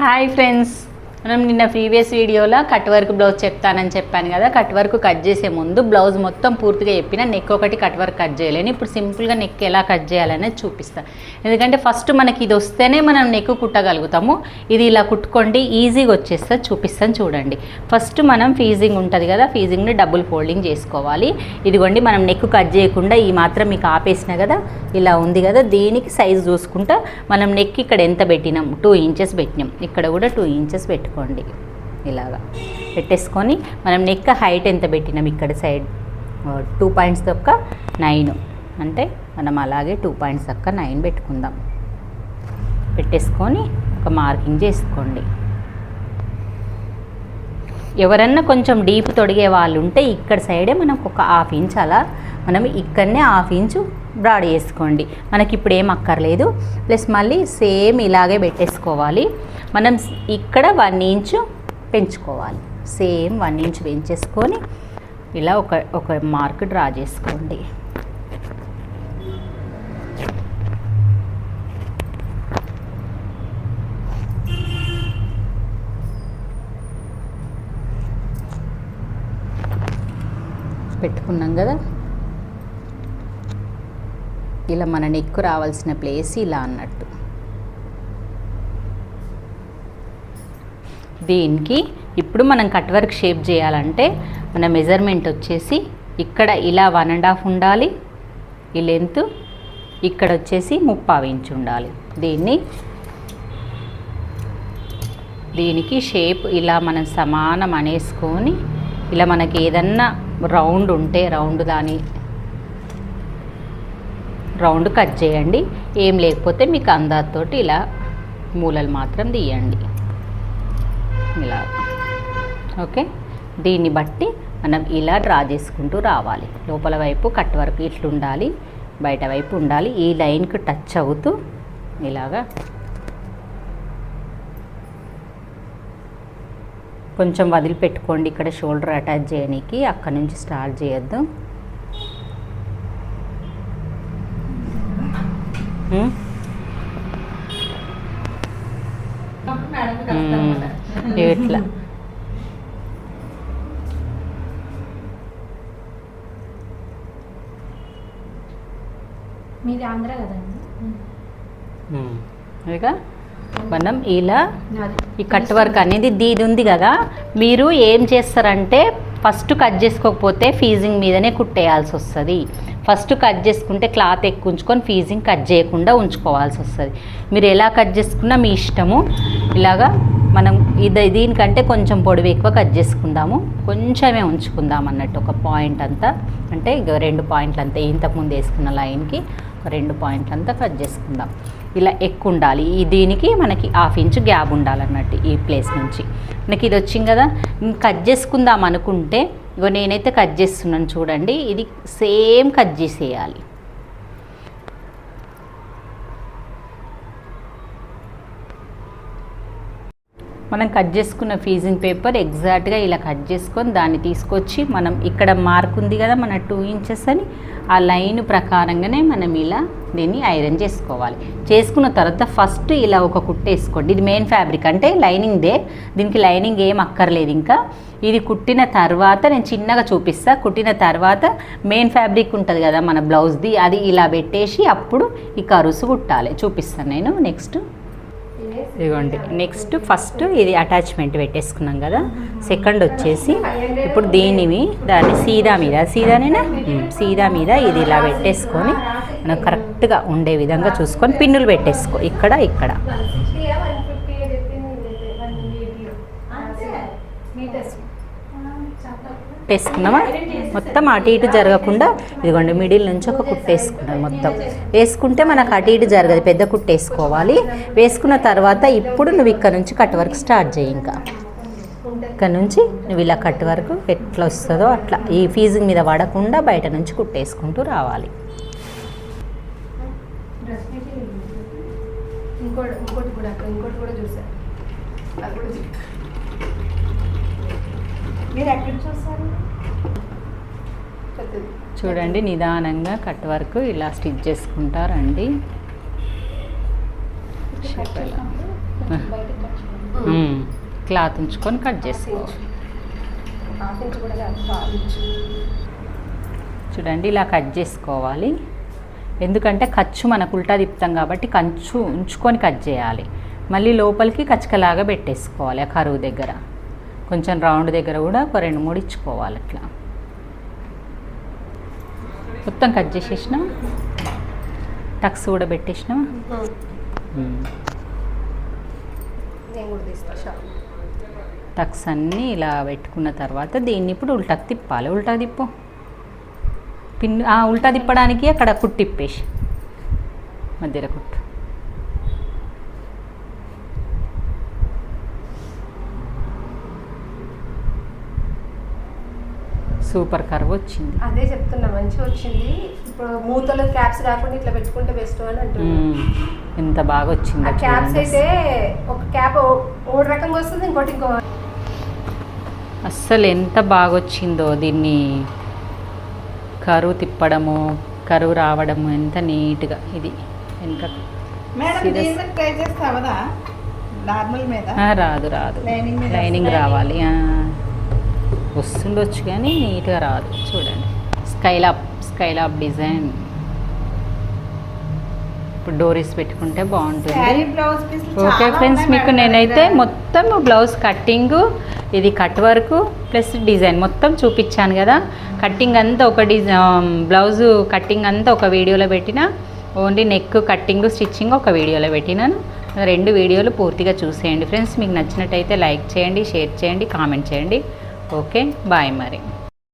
Hi friends మనం నిన్న previous వీడియోలో కట్ వర్క్ బ్లౌజ్ చెప్తానని చెప్పాను కదా కట్ వర్క్ కట్ చేసే ముందు బ్లౌజ్ మొత్తం పూర్తిగా చెప్పిన నెక్ ఒకటి కట్ వర్క్ కట్ చేయలేను. ఇప్పుడు సింపుల్గా నెక్ ఎలా కట్ చేయాలనేది చూపిస్తాను ఎందుకంటే ఫస్ట్ మనకి ఇది వస్తేనే మనం నెక్ కుట్టగలుగుతాము. ఇది ఇలా కుట్టుకోండి ఈజీగా వచ్చేస్తే చూపిస్తాను చూడండి. ఫస్ట్ మనం ఫీజింగ్ ఉంటుంది కదా ఫీజింగ్ని డబుల్ ఫోల్డింగ్ చేసుకోవాలి. ఇదిగోండి మనం నెక్ కట్ చేయకుండా ఈ మాత్రం మీకు ఆపేసిన కదా ఇలా ఉంది కదా దీనికి సైజ్ చూసుకుంటా మనం నెక్ ఇక్కడ ఎంత పెట్టినాం? టూ ఇంచెస్ పెట్టినాం. ఇక్కడ కూడా టూ ఇంచెస్ పెట్టుకోండి. ఇలాగా పెట్టేసుకొని మనం నెక్ హైట్ ఎంత పెట్టినాం ఇక్కడ సైడ్ టూ పాయింట్స్ తొక్క నైన్ అంటే మనం అలాగే టూ పాయింట్స్ తొక్క నైన్ పెట్టుకుందాం. పెట్టేసుకొని ఒక మార్కింగ్ చేసుకోండి. ఎవరన్నా కొంచెం డీప్ తొడిగే వాళ్ళు ఉంటే ఇక్కడ సైడే మనకు ఒక హాఫ్ ఇంచ్ అలా మనం ఇక్కడనే హాఫ్ ఇంచు బ్రాడ్ చేసుకోండి. మనకి ఇప్పుడు ఏం అక్కర్లేదు. ప్లస్ మళ్ళీ సేమ్ ఇలాగే పెట్టేసుకోవాలి. మనం ఇక్కడ వన్ ఇంచు పెంచుకోవాలి. సేమ్ వన్ ఇంచ్ పెంచేసుకొని ఇలా ఒక ఒక మార్క్ డ్రా చేసుకోండి. పెట్టుకున్నాం కదా. ఇలా మన నెక్కు రావాల్సిన ప్లేస్ ఇలా అన్నట్టు. దీనికి ఇప్పుడు మనం కట్ వర్క్ షేప్ చేయాలంటే మన మెజర్మెంట్ వచ్చేసి ఇక్కడ ఇలా వన్ అండ్ హాఫ్ ఉండాలి. ఈ లెంత్ ఇక్కడ వచ్చేసి ముప్పావు ఇంచు ఉండాలి. దీన్ని దీనికి షేప్ ఇలా మనం సమానం అనేసుకొని ఇలా మనకి ఏదన్నా రౌండ్ ఉంటే రౌండ్ దాని రౌండ్ కట్ చేయండి. ఏం లేకపోతే మీకు అందాతోటి ఇలా మూలలు మాత్రం తీయండి. ఇలా. ఓకే? దీన్ని బట్టి మనం ఇలా డ్రా చేసుకుంటూ రావాలి. లోపల వైపు కట్ వరకు ఇట్లుండాలి బయట వైపు ఉండాలి. ఈ లైన్కి టచ్ అవుతూ ఇలాగా కొంచెం వదిలిపెట్టుకోండి ఇక్కడ షోల్డర్ అటాచ్ చేయడానికి అక్కడ నుంచి స్టార్ట్ చేయొద్దు. ఇట్లా మీది ఆంధ్ర కదండి ఉమ్. ఇక మనం ఇలా నాది ఈ కట్ వర్క్ అనేది దీది ఉంది కదా. మీరు ఏం చేస్తారంటే ఫస్ట్ కట్ చేసుకోకపోతే ఫీజింగ్ మీదనే కుట్టేయాల్సి వస్తుంది. ఫస్ట్ కట్ చేసుకుంటే క్లాత్ ఎక్కువ ఉంచుకొని ఫీజింగ్ కట్ చేయకుండా ఉంచుకోవాల్సి వస్తుంది. మీరు ఎలా కట్ చేసుకున్నా మీ ఇష్టము. ఇలాగా మనం ఇది దీనికంటే కొంచెం పొడవు ఎక్కువ కట్ చేసుకుందాము. కొంచెమే ఉంచుకుందాం అన్నట్టు ఒక పాయింట్ అంతా. అంటే రెండు పాయింట్లు అంతా ఇంతకుముందు వేసుకున్న లైన్కి ఒక రెండు పాయింట్లు అంతా కట్ చేసుకుందాం. ఇలా ఎక్కువ ఉండాలి ఈ దీనికి మనకి హాఫ్ ఇంచ్ గ్యాప్ ఉండాలన్నట్టు ఈ ప్లేస్ నుంచి. మనకి ఇది వచ్చింది కదా? కట్ చేసుకుందాం అనుకుంటే ఇగో నేనైతే కట్ చేస్తున్నాను చూడండి. ఇది సేమ్ కట్ చేసేయాలి. మనం కట్ చేసుకున్న ఫీజింగ్ పేపర్ ఎగ్జాక్ట్గా ఇలా కట్ చేసుకొని దాన్ని తీసుకొచ్చి మనం ఇక్కడ మార్క్ ఉంది కదా మన టూ ఇంచెస్ అని ఆ లైన్ ప్రకారంగానే మనం ఇలా దీన్ని ఐరన్ చేసుకోవాలి. చేసుకున్న తర్వాత ఫస్ట్ ఇలా ఒక కుట్టేసుకోండి ఇది మెయిన్ ఫ్యాబ్రిక్ అంటే లైనింగ్ దే. దీనికి లైనింగ్ ఏం అక్కర్లేదు ఇంకా. ఇది కుట్టిన తర్వాత నేను చిన్నగా చూపిస్తా. కుట్టిన తర్వాత మెయిన్ ఫ్యాబ్రిక్ ఉంటుంది కదా మన బ్లౌజ్ది అది ఇలా పెట్టేసి అప్పుడు ఈ కరుసు కుట్టాలి. చూపిస్తాను నేను. నెక్స్ట్ ఇదిగోండి. నెక్స్ట్ ఫస్ట్ ఇది అటాచ్మెంట్ పెట్టేసుకున్నాం కదా. సెకండ్ వచ్చేసి ఇప్పుడు దీనివి దాన్ని సీదా మీద. సీదానేనా? సీదా మీద ఇది ఇలా పెట్టేసుకొని మనం కరెక్ట్గా ఉండే విధంగా చూసుకొని పిన్నులు పెట్టేసుకో. ఇక్కడ ఇక్కడ. కుట్టేసుకున్నామా మొత్తం అటు ఇటు జరగకుండా ఇదిగోండి మిడిల్ నుంచి ఒక కుట్టు మొత్తం. వేసుకుంటే మనకు అటు ఇటు జరగదు పెద్ద కుట్టు వేసుకోవాలి. వేసుకున్న తర్వాత ఇప్పుడు నువ్వు ఇక్కడ నుంచి కట్ వర్క్ స్టార్ట్ చేయి ఇంకా. ఇక్కడ నుంచి నువ్వు ఇలా కట్ వరకు ఎట్లా వస్తుందో అట్లా. ఈ ఫీజింగ్ మీద పడకుండా బయట నుంచి కుట్టేసుకుంటూ రావాలి. ఇంకోటి ఇంకోటి కూడా ఇంకోటి కూడా చూసారు అది కూడా మీరు ఎక్కడ చూడండి నిదానంగా కట్ వర్క్ ఇలా స్టిచ్ చేసుకుంటారండి. క్లాత్ ఉంచుకొని కట్ చేసుకోవాలి చూడండి ఇలా కట్ చేసుకోవాలి. ఎందుకంటే ఖర్చు మనకు ఉల్టా తిప్పుతాం కాబట్టి కంచు ఉంచుకొని కట్ చేయాలి. మళ్ళీ లోపలికి కచ్చకలాగా పెట్టేసుకోవాలి ఆ కరువు దగ్గర. కొంచెం రౌండ్ దగ్గర కూడా ఒక రెండు మూడు ఇచ్చుకోవాలి అట్లా. మొత్తం కట్ చేసేసినాం? టక్స్ కూడా పెట్టేసినాం? టక్స్ అన్నీ ఇలా పెట్టుకున్న తర్వాత దీన్ని ఇప్పుడు ఉల్టాకి తిప్పాలి. ఉల్టా తిప్పు. పిన్ ఆ, ఉల్టా తిప్పడానికి అక్కడ కుట్టిప్పేసి మధ్యలో కుట్టు. సూపర్ కర్వ్ వచ్చింది. అదే చెప్తున్నా మంచిగా వచ్చింది. ఇప్పుడు మూతలు క్యాప్స్ కాకుండా ఇట్లా పెట్టుకుంటే బెస్ట్ అని అంటున్నా. మ్మ్. ఎంత బాగా వచ్చింది ఆ క్యాప్స్ అయితే ఒక క్యాప్ మూడు రకంగా వస్తుంది ఇంకోటి ఇంకో అస్సలు ఎంత బాగా వచ్చిందో దీన్ని. కరువు తిప్పడము కరువు రావడము ఎంత నీట్గా ఇది. ఆ, రాదు రాదు. లైనింగ్? రావాలి ఆ. వస్తుండొచ్చు కానీ నీట్గా రాదు. చూడండి. Scallop scallop design. ఇప్పుడు డోరీస్ పెట్టుకుంటే బాగుంటుంది. ఓకే ఫ్రెండ్స్ మీకు నేనైతే మొత్తం బ్లౌజ్ కట్టింగ్ ఇది కట్ వర్క్ ప్లస్ డిజైన్ మొత్తం చూపించాను కదా. కట్టింగ్ అంతా ఒక డిజైన్ బ్లౌజ్ కట్టింగ్ అంతా ఒక వీడియోలో పెట్టిన ఓన్లీ నెక్ కట్టింగ్ స్టిచ్చింగ్ ఒక వీడియోలో పెట్టినాను. రెండు వీడియోలు పూర్తిగా చూసేయండి. ఫ్రెండ్స్ మీకు నచ్చినట్టయితే లైక్ చేయండి షేర్ చేయండి కామెంట్ చేయండి. ఓకే బాయ్ మరి